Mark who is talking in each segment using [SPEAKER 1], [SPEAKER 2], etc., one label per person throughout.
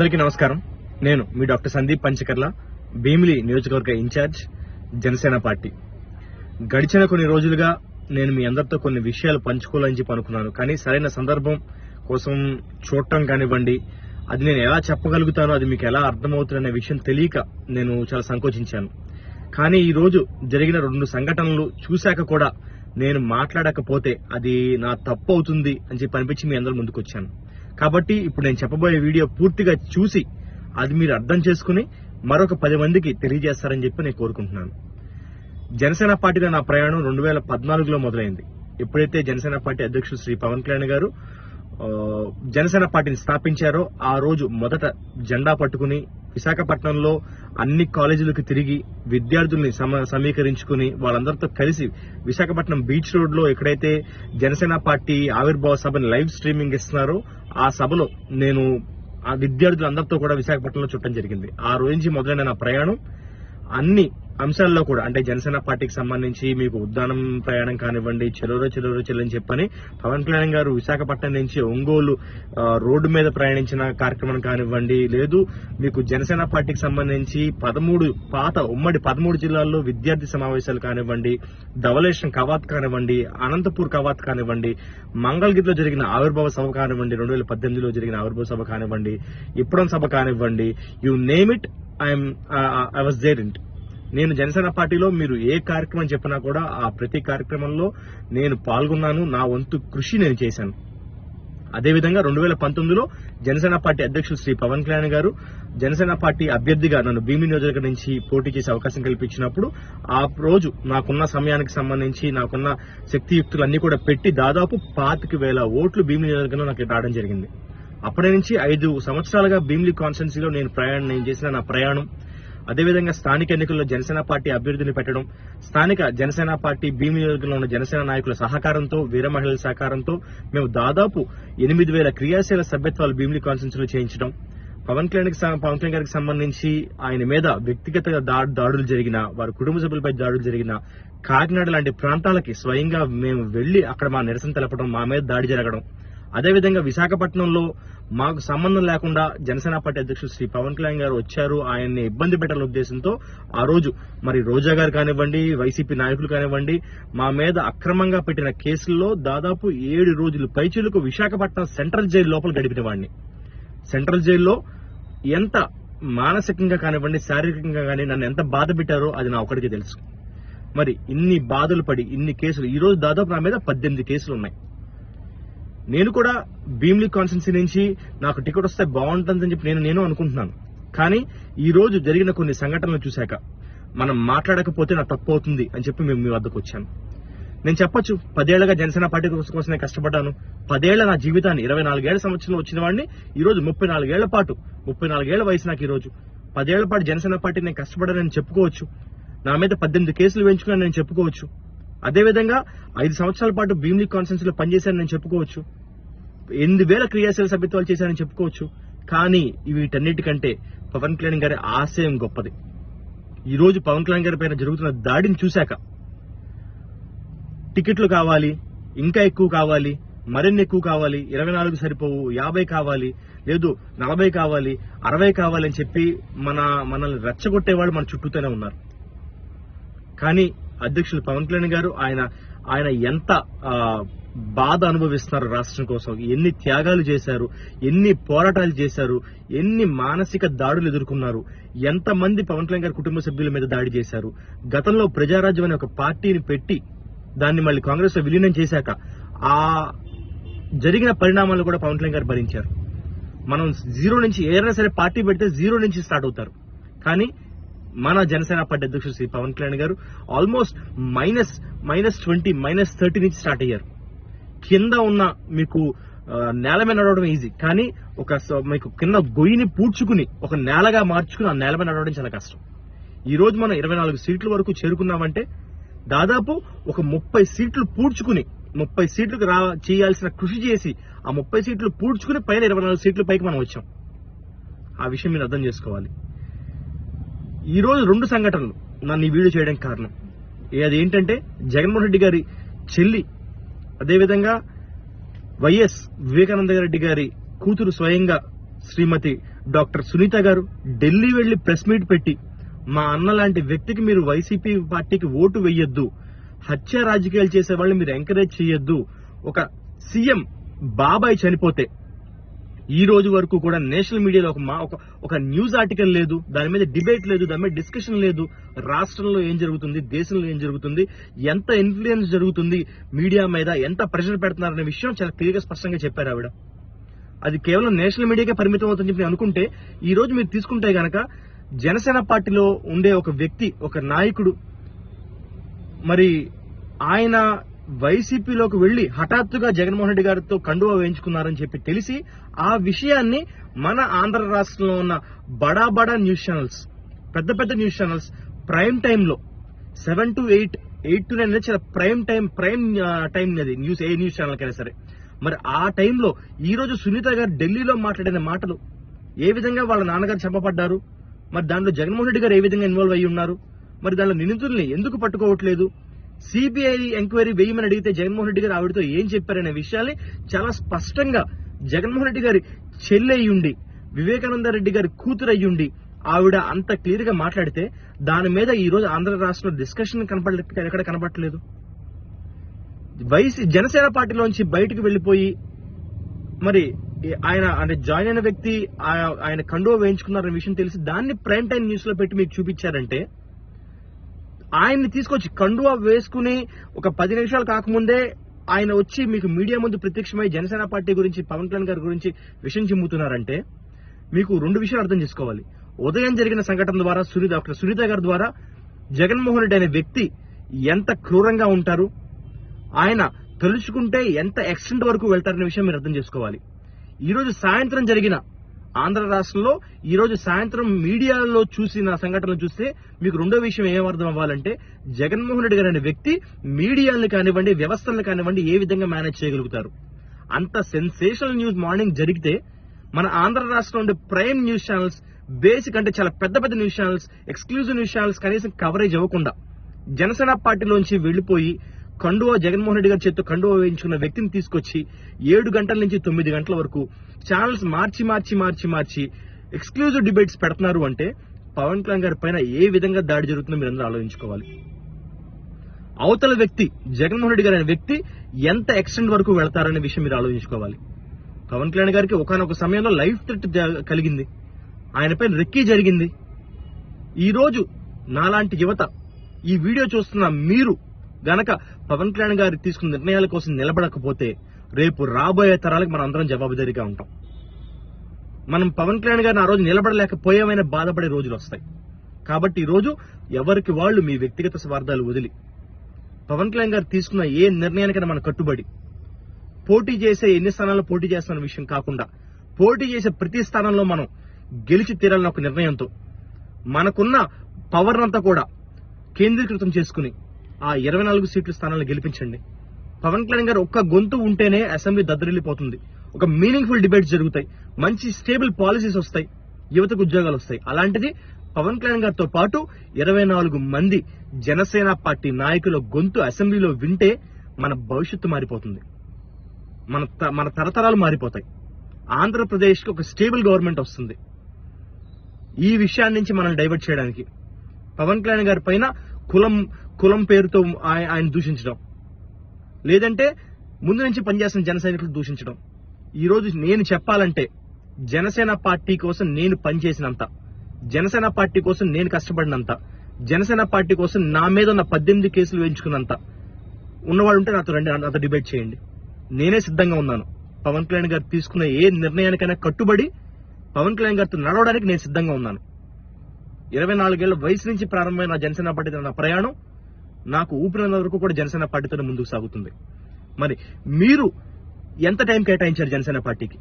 [SPEAKER 1] అందరికీ నమస్కారం. నేను మీ డాక్టర్ సందీప్ పంచకర్ల భీమిలి నియోజకవర్గ ఇన్ఛార్జ్ జనసేన పార్టీ. గడిచిన కొన్ని రోజులుగా నేను మీ అందరితో కొన్ని విషయాలు పంచుకోవాలని చెప్పి అనుకున్నాను. కానీ సరైన సందర్భం కోసం చూడటం కానివ్వండి అది నేను ఎలా చెప్పగలుగుతానో అది మీకు ఎలా అర్థమవుతుందనే విషయం తెలియక నేను చాలా సంకోచించాను. కానీ ఈ రోజు జరిగిన రెండు సంఘటనలు చూశాక కూడా నేను మాట్లాడకపోతే అది నా తప్పు అవుతుంది అని చెప్పి అనిపించి మీ అందరి ముందుకు వచ్చాను. కాబట్టి ఇప్పుడు నేను చెప్పబోయే వీడియో పూర్తిగా చూసి అది మీరు అర్థం చేసుకుని మరొక పది మందికి తెలియజేస్తారని చెప్పి నేను కోరుకుంటున్నాను. జనసేన పార్టీలో నా ప్రయాణం రెండు వేల పద్నాలుగులో మొదలైంది. ఎప్పుడైతే జనసేన పార్టీ అధ్యక్షుడు శ్రీ పవన్ కళ్యాణ్ గారు జనసేన పార్టీని స్థాపించారో ఆ రోజు మొదట జెండా పట్టుకుని విశాఖపట్నంలో అన్ని కాలేజీలకు తిరిగి విద్యార్థుల్ని సమ సమీకరించుకుని వాళ్ళందరితో కలిసి విశాఖపట్నం బీచ్ రోడ్లో ఎక్కడైతే జనసేన పార్టీ ఆవిర్భావ సభని లైవ్ స్ట్రీమింగ్ ఇస్తున్నారో ఆ సభలో నేను ఆ విద్యార్థులందరితో కూడా విశాఖపట్నంలో చుట్టం జరిగింది. ఆ రోజు నుంచి మొదలైన నా ప్రయాణం అన్ని అంశాల్లో కూడా అంటే జనసేన పార్టీకి సంబంధించి మీకు ఉద్దానం ప్రయాణం కానివ్వండి చెలోరో చెలోరో చెల్లని చెప్పని పవన్ కళ్యాణ్ గారు విశాఖపట్నం నుంచి ఒంగోలు రోడ్డు మీద ప్రయాణించిన కార్యక్రమం కానివ్వండి లేదు మీకు జనసేన పార్టీకి సంబంధించి పదమూడు పాత ఉమ్మడి పదమూడు జిల్లాల్లో విద్యార్థి సమావేశాలు కానివ్వండి ధవలేశం కవాత్ కానివ్వండి అనంతపూర్ కవాత్ కానివ్వండి మంగళగిరిలో జరిగిన ఆవిర్భావ సభ కానివ్వండి రెండు వేల పద్దెనిమిదిలో జరిగిన ఆవిర్భావ సభ కానివ్వండి ఇప్పుడం సభ కానివ్వండి you name it I'm I was there in నేను జనసేన పార్టీలో మీరు ఏ కార్యక్రమం చెప్పినా కూడా ఆ ప్రతి కార్యక్రమంలో నేను పాల్గొన్నాను నా వంతు కృషి నేను చేశాను. అదేవిధంగా రెండు వేల పంతొమ్మిదిలో జనసేన పార్టీ అధ్యక్షులు శ్రీ పవన్ కళ్యాణ్ గారు జనసేన పార్టీ అభ్యర్థిగా నన్ను భీమి నియోజకవర్గం నుంచి పోటీ చేసే అవకాశం కల్పించినప్పుడు ఆ రోజు నాకున్న సమయానికి సంబంధించి నాకున్న శక్తియుక్తులు అన్ని కూడా పెట్టి దాదాపు పాతిక వేల ఓట్లు భీమి నియోజకవర్గంలో నాకు రావడం జరిగింది. అప్పటి నుంచి ఐదు సంవత్సరాలుగా భీమిలి కాన్స్టెన్సీలో నేను ప్రయాణం నేను చేసిన నా ప్రయాణం అదేవిధంగా స్థానిక ఎన్నికల్లో జనసేన పార్టీ అభ్యర్థిని పెట్టడం స్థానిక జనసేన పార్టీ భీమి నియోజకవర్గంలో ఉన్న జనసేన నాయకుల సహకారంతో వీర మహిళల సహకారంతో మేము దాదాపు ఎనిమిది వేల క్రియాశీల సభ్యత్వాలు భీమిలి కాన్స్టెన్సీలో చేయించడం. పవన్ కళ్యాణ్ పవన్ కళ్యాణ్ గారికి సంబంధించి ఆయన మీద వ్యక్తిగత దాడులు జరిగిన వారి కుటుంబ సభ్యులపై దాడులు జరిగిన కాకినాడ లాంటి ప్రాంతాలకి స్వయంగా మేము వెళ్ళి అక్కడ మా నిరసన తెలపడం మా మీద దాడి జరగడం. అదేవిధంగా విశాఖపట్నంలో మాకు సంబంధం లేకుండా జనసేన పార్టీ అధ్యక్షుడు శ్రీ పవన్ కళ్యాణ్ గారు వచ్చారు. ఆయన్ని ఇబ్బంది పెట్టాలనే ఉద్దేశంతో ఆ రోజు మరి రోజా గారు కానివ్వండి వైసీపీ నాయకులు కానివ్వండి మా మీద అక్రమంగా పెట్టిన కేసుల్లో దాదాపు ఏడు రోజులు పైచీలకు విశాఖపట్నం సెంట్రల్ జైలు లోపల గడిపిన వాడిని. సెంట్రల్ జైల్లో ఎంత మానసికంగా కానివ్వండి శారీరకంగా కానీ నన్ను ఎంత బాధ పెట్టారో అది నా ఒకటికి తెలుసు. మరి ఇన్ని బాధలు పడి ఇన్ని కేసులు ఈ రోజు దాదాపు నా మీద పద్దెనిమిది కేసులు ఉన్నాయి. నేను కూడా భీమ్లీ కాన్స్టెన్సీ నుంచి నాకు టికెట్ వస్తే బాగుంటుందని చెప్పి నేను నేను అనుకుంటున్నాను. కానీ ఈ రోజు జరిగిన కొన్ని సంఘటనలు చూశాక మనం మాట్లాడకపోతే నా తప్పు అవుతుంది అని చెప్పి మేము మీ వద్దకు వచ్చాను. నేను చెప్పొచ్చు పదేళ్ళుగా జనసేన పార్టీ కోసం కష్టపడ్డాను. పదేళ్ళ నా జీవితాన్ని ఇరవై నాలుగేళ్ళ సంవత్సరంలో వచ్చిన వాడిని ఈ రోజు ముప్పై నాలుగేళ్ళ పాటు ముప్పై నాలుగేళ్ళ వయసు నాకు ఈ రోజు. పదేళ్ళ పాటు జనసేన పార్టీ నేను కష్టపడానని చెప్పుకోవచ్చు. నా మీద పద్దెనిమిది కేసులు వేయించుకున్నాను నేను చెప్పుకోవచ్చు. అదేవిధంగా ఐదు సంవత్సరాల పాటు భీమ్లీ కాన్ఫరెన్స్లో పనిచేశాను నేను చెప్పుకోవచ్చు. ఎనిమిది వేల క్రియాశీల సభ్యత్వాలు చేశారని చెప్పుకోవచ్చు. కానీ వీటన్నిటికంటే పవన్ కళ్యాణ్ గారి ఆశయం గొప్పది. ఈ రోజు పవన్ కళ్యాణ్ గారి పైన జరుగుతున్న దాడిని చూశాక టికెట్లు కావాలి ఇంకా ఎక్కువ కావాలి మరిన్ని ఎక్కువ కావాలి ఇరవై నాలుగు సరిపోవు యాభై కావాలి లేదు నలభై కావాలి అరవై కావాలి అని చెప్పి మన మనల్ని రెచ్చగొట్టేవాళ్ళు మన చుట్టూతోనే ఉన్నారు. కానీ అధ్యక్షులు పవన్ కళ్యాణ్ గారు ఆయన ఆయన ఎంత బాధ అనుభవిస్తున్నారు రాష్ట్రం కోసం. ఎన్ని త్యాగాలు చేశారు ఎన్ని పోరాటాలు చేశారు ఎన్ని మానసిక దాడులు ఎదుర్కొన్నారు ఎంతమంది పవన్ కళ్యాణ్ గారి కుటుంబ సభ్యుల మీద దాడి చేశారు. గతంలో ప్రజారాజ్యం అనే ఒక పార్టీని పెట్టి దాన్ని మళ్ళీ కాంగ్రెస్లో విలీనం చేశాక ఆ జరిగిన పరిణామాలు కూడా పవన్ కళ్యాణ్ గారు భరించారు. మనం జీరో నుంచి ఏదైనా సరే పార్టీ పెడితే జీరో నుంచి స్టార్ట్ అవుతారు. కానీ మన జనసేన పార్టీ అధ్యక్షుడు Shri Pawan Kalyan garu almost minus minus twenty minus thirty నుంచి స్టార్ట్ అయ్యారు. కింద ఉన్న మీకు నేల మీద నడవడం ఈజీ. కానీ ఒక మీకు కింద గొయ్యిని పూడ్చుకుని ఒక నేలగా మార్చుకుని ఆ నేల మీద నడవడం చాలా కష్టం. ఈ రోజు మనం ఇరవై నాలుగు సీట్ల వరకు చేరుకున్నామంటే దాదాపు ఒక ముప్పై సీట్లు పూడ్చుకుని ముప్పై సీట్లకు రా చేయాల్సిన కృషి చేసి ఆ ముప్పై సీట్లు పూడ్చుకుని పైన ఇరవై నాలుగు సీట్లు పైకి మనం వచ్చాం. ఆ విషయం మీరు అర్థం చేసుకోవాలి. ఈరోజు రెండు సంఘటనలు నన్ను ఈ వీడియో చేయడానికి కారణం. అది ఏంటంటే జగన్మోహన్ రెడ్డి గారి చెల్లి అదేవిధంగా వైఎస్ వివేకానంద రెడ్డి గారి కూతురు స్వయంగా శ్రీమతి డాక్టర్ సునీత గారు ఢిల్లీ వెళ్ళి ప్రెస్ మీట్ పెట్టి మా అన్న లాంటి వ్యక్తికి మీరు వైసీపీ పార్టీకి ఓటు వేయొద్దు హత్య రాజకీయాలు చేసే వాళ్ళని మీరు ఎంకరేజ్ చేయొద్దు ఒక సీఎం బాబాయ్ చనిపోతే ఈ రోజు వరకు కూడా నేషనల్ మీడియాలో ఒక మా ఒక ఒక న్యూస్ ఆర్టికల్ లేదు. దాని మీద డిబేట్ లేదు. దాని మీద డిస్కషన్ లేదు. రాష్ట్రంలో ఏం జరుగుతుంది? దేశంలో ఏం జరుగుతుంది? ఎంత ఇన్ఫ్లుయెన్స్ జరుగుతుంది? మీడియా మీద ఎంత ప్రెషర్ పెడుతున్నారనే విషయం చాలా క్లియర్గా స్పష్టంగా చెప్పారు ఆవిడ. అది కేవలం నేషనల్ మీడియాకే పరిమితం అవుతుందని చెప్పి అనుకుంటే ఈ రోజు మీరు తీసుకుంటే గనక జనసేన పార్టీలో ఉండే ఒక వ్యక్తి ఒక నాయకుడు మరి ఆయన వైసీపీలోకి వెళ్ళి హఠాత్తుగా జగన్మోహన్ రెడ్డి గారితో కండువా వేయించుకున్నారని చెప్పి తెలిసి ఆ విషయాన్ని మన ఆంధ్ర రాష్ట్రంలో ఉన్న బడా బడా న్యూస్ ఛానల్స్ పెద్ద పెద్ద న్యూస్ ఛానల్స్ ప్రైమ్ టైంలో seven to eight eight to nine చాలా ప్రైమ్ టైం ప్రైమ్ టైం అది న్యూస్ ఏ న్యూస్ ఛానల్ కైనా సరే. మరి ఆ టైంలో ఈ రోజు సునీత గారు ఢిల్లీలో మాట్లాడిన మాటలు ఏ విధంగా వాళ్ళ నాన్నగారు చెప్పబడ్డారు మరి దాంట్లో జగన్మోహన్ రెడ్డి గారు ఏ విధంగా ఇన్వాల్వ్ అయ్యి ఉన్నారు? మరి దాంట్లో నిందితుల్ని ఎందుకు పట్టుకోవట్లేదు? సిబిఐ ఎంక్వైరీ వేయమని అడిగితే జగన్మోహన్ రెడ్డి గారు ఆవిడతో ఏం చెప్పారనే విషయాన్ని చాలా స్పష్టంగా జగన్మోహన్ రెడ్డి గారి చెల్లెయ్యుండి వివేకానంద రెడ్డి గారి కూతురు అయ్యుండి ఆవిడ అంత క్లియర్గా మాట్లాడితే దాని మీద ఈ రోజు ఆంధ్ర రాష్ట్రంలో డిస్కషన్ కనపడ ఎక్కడ కనపడట్లేదు. వైసీ జనసేన పార్టీలోంచి బయటకు వెళ్ళిపోయి మరి ఆయన అంటే జాయిన్ అయిన వ్యక్తి ఆయన కండువ వేయించుకున్నారనే విషయం తెలిసి దాన్ని ప్రైమ్ టైం న్యూస్లో పెట్టి మీకు చూపించారంటే ఆయన్ని తీసుకొచ్చి కండువా వేసుకుని ఒక పది నిమిషాలు కాకముందే ఆయన వచ్చి మీకు మీడియా ముందు ప్రత్యక్షమై జనసేన పార్టీ గురించి పవన్ కళ్యాణ్ గారి గురించి విషయం చిమ్ముతున్నారంటే మీకు రెండు విషయాలు అర్థం చేసుకోవాలి. ఉదయం జరిగిన సంఘటన ద్వారా సునీత డాక్టర్ సునీత గారి ద్వారా జగన్మోహన్ రెడ్డి అనే వ్యక్తి ఎంత క్రూరంగా ఉంటారు? ఆయన తలుచుకుంటే ఎంత ఎక్స్టెంట్ వరకు వెళ్తారనే విషయం మీరు అర్థం చేసుకోవాలి. ఈరోజు సాయంత్రం జరిగిన ఆంధ్ర రాష్ట్రంలో ఈ రోజు సాయంత్రం మీడియాలో చూసిన సంఘటనలు చూస్తే మీకు రెండో విషయం ఏమర్థం అవ్వాలంటే జగన్మోహన్ రెడ్డి గారు అనే వ్యక్తి మీడియాలను కానివ్వండి వ్యవస్థలను కానివ్వండి ఏ విధంగా మేనేజ్ చేయగలుగుతారు? అంత సెన్సేషనల్ న్యూస్ మార్నింగ్ జరిగితే మన ఆంధ్ర రాష్ట్రంలో ఉండే ప్రైమ్ న్యూస్ ఛానల్స్ బేసిక్ అంటే చాలా పెద్ద పెద్ద news channels exclusive news channels కనీసం కవరేజ్ ఇవ్వకుండా జనసేన పార్టీలోంచి వెళ్ళిపోయి కండువా జగన్మోహన్ రెడ్డి గారి చేతితో కండువా వేయించుకున్న వ్యక్తిని తీసుకొచ్చి ఏడు గంటల నుంచి తొమ్మిది గంటల వరకు ఛానల్స్ మార్చి మార్చి మార్చి మార్చి ఎక్స్క్లూజివ్ డిబేట్స్ పెడుతున్నారు అంటే పవన్ కళ్యాణ్ గారి పైన ఏ విధంగా దాడి జరుగుతుందో మీరు ఆలోచించుకోవాలి. అవతల వ్యక్తి జగన్మోహన్ రెడ్డి గారి అనే వ్యక్తి ఎంత ఎక్స్టెంట్ వరకు వెళతారనే విషయం మీరు ఆలోచించుకోవాలి. పవన్ కళ్యాణ్ గారికి ఒకనొక సమయంలో లైఫ్ థ్రెట్ కలిగింది. ఆయన పైన రెక్కీ జరిగింది. ఈ రోజు నాలాంటి యువత ఈ వీడియో చూస్తున్న మీరు గనక పవన్ కళ్యాణ్ గారి తీసుకున్న నిర్ణయాల కోసం నిలబడకపోతే రేపు రాబోయే తరాలకు మనం అందరం జవాబుదారీగా ఉంటాం. మనం పవన్ కళ్యాణ్ గారిని ఆ రోజు నిలబడలేకపోయామని బాధపడే రోజులు వస్తాయి. కాబట్టి ఈరోజు రోజు ఎవరికి వాళ్ళు మీ వ్యక్తిగత స్వార్థాలు వదిలి పవన్ కళ్యాణ్ గారు తీసుకున్న ఏ నిర్ణయానికైనా మన కట్టుబడి పోటీ చేసే ఎన్ని స్థానాల్లో పోటీ చేస్తున్న విషయం కాకుండా పోటీ చేసే ప్రతి స్థానంలో మనం గెలిచి తీరాలన్న ఒక నిర్ణయంతో మనకున్న పవర్ అంతా కూడా కేంద్రీకృతం చేసుకుని ఆ ఇరవై నాలుగు సీట్ల స్థానాలను గెలిపించండి. పవన్ కళ్యాణ్ గారు ఒక్క గొంతు ఉంటేనే అసెంబ్లీ దద్దరిల్లిపోతుంది. ఒక మీనింగ్ఫుల్ డిబేట్స్ జరుగుతాయి. మంచి స్టేబుల్ పాలసీస్ వస్తాయి. యువతకు ఉద్యోగాలు వస్తాయి. అలాంటిది పవన్ కళ్యాణ్ గారితో పాటు ఇరవై నాలుగు మంది జనసేన పార్టీ నాయకుల గొంతు అసెంబ్లీలో వింటే మన భవిష్యత్తు మారిపోతుంది. మన త- మన తరతరాలు మారిపోతాయి. ఆంధ్రప్రదేశ్కి ఒక స్టేబుల్ గవర్నమెంట్ వస్తుంది. ఈ విషయాన్ని నుంచి మనల్ని డైవర్ట్ చేయడానికి. పవన్ కళ్యాణ్ గారి పైన కులం కులం పేరుతో ఆయన దూషించడం. లేదంటే ముందు నుంచి పనిచేస్తున్న జన సైనికులు దూషించడం. ఈరోజు నేను చెప్పాలంటే జనసేన పార్టీ కోసం నేను పనిచేసినంత జనసేన పార్టీ కోసం నేను కష్టపడినంత జనసేన పార్టీ కోసం నా మీద ఉన్న పద్దెనిమిది కేసులు వేయించుకున్నంత. ఉన్నవాడు ఉంటే నాతో రండి నాతో డిబేట్ చేయండి. నేనే సిద్ధంగా ఉన్నాను. పవన్ కళ్యాణ్ గారు తీసుకున్న ఏ నిర్ణయానికైనా కట్టుబడి పవన్ కళ్యాణ్ గారితో నడవడానికి నేను సిద్ధంగా ఉన్నాను. ఇరవై నాలుగేళ్ళ వయసు నుంచి ప్రారంభమైన జనసేన పార్టీ నా ప్రయాణం నాకు ఊపిరినంత వరకు కూడా జనసేన పార్టీతోనే ముందుకు సాగుతుంది. మరి మీరు ఎంత టైం కేటాయించారు జనసేన పార్టీకి?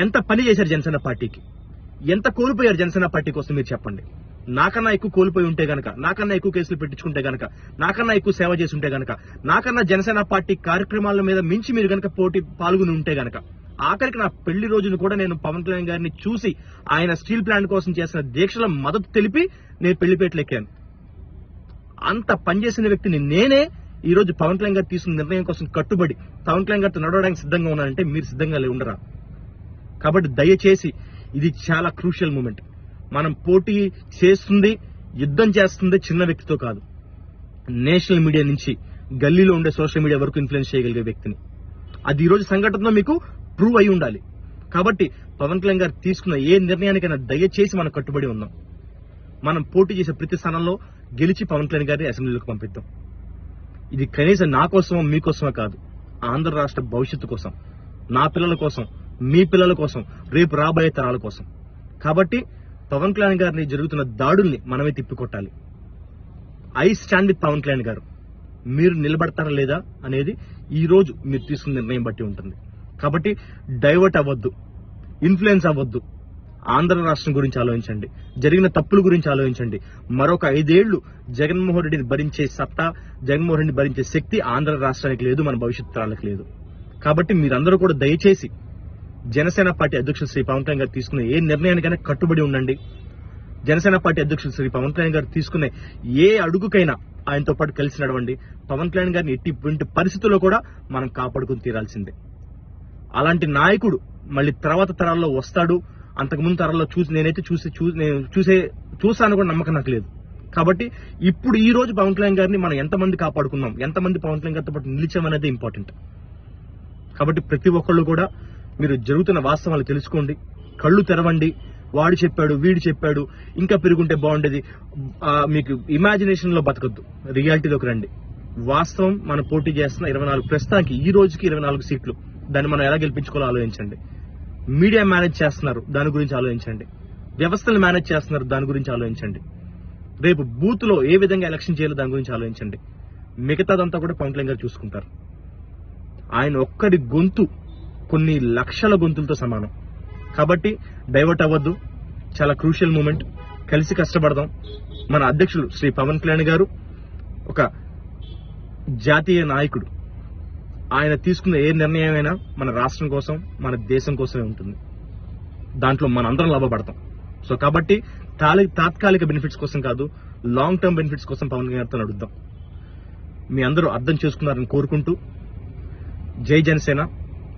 [SPEAKER 1] ఎంత పని చేశారు జనసేన పార్టీకి? ఎంత కోల్పోయారు జనసేన పార్టీ కోసం మీరు చెప్పండి. నాకన్నా ఎక్కువ కోల్పోయి ఉంటే గనక నాకన్నా ఎక్కువ కేసులు పెట్టించుకుంటే గనక నాకన్నా ఎక్కువ సేవ చేసి ఉంటే గనక నాకన్నా జనసేన పార్టీ కార్యక్రమాల మీద మించి మీరు గనక పోటీ పాల్గొని ఉంటే గనక ఆఖరికి నా పెళ్ళి రోజును కూడా నేను పవన్ కళ్యాణ్ గారిని చూసి ఆయన స్టీల్ ప్లాంట్ కోసం చేసిన దీక్షల మద్దతు తెలిపి నేను పెళ్ళిపేటలు ఎక్కాను. అంత పనిచేసిన వ్యక్తిని నేనే ఈ రోజు పవన్ కళ్యాణ్ గారు తీసుకున్న నిర్ణయం కోసం కట్టుబడి పవన్ కళ్యాణ్ గారితో నడవడానికి సిద్ధంగా ఉన్నారంటే మీరు సిద్ధంగా లే- ఉండరా? కాబట్టి దయచేసి ఇది చాలా క్రూషియల్ మూమెంట్. మనం పోటీ చేస్తుంది యుద్ధం చేస్తుంది చిన్న వ్యక్తితో కాదు. నేషనల్ మీడియా నుంచి గల్లీలో ఉండే సోషల్ మీడియా వరకు ఇన్ఫ్లుయెన్స్ చేయగలిగే వ్యక్తిని. అది ఈ రోజు సంఘటనలో మీకు ప్రూవ్ అయి ఉండాలి. కాబట్టి పవన్ కళ్యాణ్ గారు తీసుకున్న ఏ నిర్ణయానికైనా దయచేసి మనం కట్టుబడి ఉన్నాం. మనం పోటీ చేసే ప్రతి స్థానంలో గెలిచి పవన్ కళ్యాణ్ గారిని అసెంబ్లీలోకి పంపిద్దాం. ఇది కనీసం నా కోసమో మీకోసమో కాదు. ఆంధ్ర రాష్ట్ర భవిష్యత్తు కోసం నా పిల్లల కోసం మీ పిల్లల కోసం రేపు రాబోయే తరాల కోసం. కాబట్టి పవన్ కళ్యాణ్ గారిని జరుగుతున్న దాడుల్ని మనమే తిప్పికొట్టాలి. I stand with Pawan Kalyan garu. మీరు నిలబడతారా లేదా అనేది ఈ రోజు మీరు తీసుకున్న నిర్ణయం బట్టి ఉంటుంది. కాబట్టి డైవర్ట్ అవ్వద్దు. ఇన్ఫ్లుయెన్స్ అవ్వద్దు. ఆంధ్ర రాష్ట్రం గురించి ఆలోచించండి. జరిగిన తప్పుల గురించి ఆలోచించండి. మరొక ఐదేళ్ళు జగన్మోహన్ రెడ్డిని భరించే సత్తా జగన్మోహన్ రెడ్డిని భరించే శక్తి ఆంధ్ర రాష్ట్రానికి లేదు మన భవిష్యత్ తరాలకు లేదు. కాబట్టి మీరందరూ కూడా దయచేసి జనసేన పార్టీ అధ్యక్షుడు శ్రీ పవన్ కళ్యాణ్ గారు తీసుకునే ఏ నిర్ణయానికైనా కట్టుబడి ఉండండి. జనసేన పార్టీ అధ్యక్షుడు శ్రీ పవన్ కళ్యాణ్ గారు తీసుకునే ఏ అడుగుకైనా ఆయనతో పాటు కలిసి నడవండి. పవన్ కళ్యాణ్ గారిని ఎట్టి ఎట్టి పరిస్థితుల్లో కూడా మనం కాపాడుకుని తీరాల్సిందే. అలాంటి నాయకుడు మళ్ళీ తర్వాత తరాల్లో వస్తాడు. అంతకుముందు తరాల్లో చూసి నేనైతే చూసి నేను చూసే చూసాను కూడా నమ్మకం నాకు లేదు. కాబట్టి ఇప్పుడు ఈ రోజు పవన్ కళ్యాణ్ గారిని మనం ఎంతమంది కాపాడుకున్నాం ఎంతమంది పవన్ కళ్యాణ్ గారితో పాటు నిలిచామనేది ఇంపార్టెంట్ కాబట్టి ప్రతి ఒక్కళ్ళు కూడా మీరు జరుగుతున్న వాస్తవాలు తెలుసుకోండి కళ్ళు తెరవండి వాడు చెప్పాడు వీడు చెప్పాడు ఇంకా పెరుగుంటే బాగుండేది. మీకు ఇమాజినేషన్లో బతకద్దు రియాలిటీలోకి రండి. వాస్తవం మనం పోటీ చేస్తున్న ఇరవై నాలుగు ప్రస్తుతానికి ఈ రోజుకి ఇరవై నాలుగు సీట్లు. దాన్ని మనం ఎలా గెలిపించుకోవాలో ఆలోచించండి. మీడియా మేనేజ్ చేస్తున్నారు దాని గురించి ఆలోచించండి. వ్యవస్థలు మేనేజ్ చేస్తున్నారు దాని గురించి ఆలోచించండి. రేపు బూత్లో ఏ విధంగా ఎలక్షన్ చేయాలో దాని గురించి ఆలోచించండి. మిగతాదంతా కూడా పవన్ కళ్యాణ్ గారు చూసుకుంటారు. ఆయన ఒక్కడి గొంతు కొన్ని లక్షల గొంతులతో సమానం. కాబట్టి డైవర్ట్ అవ్వద్దు. చాలా క్రూషియల్ మూమెంట్. కలిసి కష్టపడదాం. మన అధ్యక్షులు శ్రీ పవన్ కళ్యాణ్ గారు ఒక జాతీయ నాయకుడు. ఆయన తీసుకున్న ఏ నిర్ణయమైనా మన రాష్ట్రం కోసం మన దేశం కోసమే ఉంటుంది. దాంట్లో మన అందరం లాభపడతాం. సో కాబట్టి తాలి తాత్కాలిక బెనిఫిట్స్ కోసం కాదు లాంగ్ టర్మ్ బెనిఫిట్స్ కోసం పవన్ కళ్యాణ్తో గారితో మీ అందరూ అర్థం చేసుకున్నారని కోరుకుంటూ జై జనసేన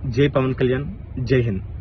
[SPEAKER 1] జై పవన్ కళ్యాణ్ జై హింద్.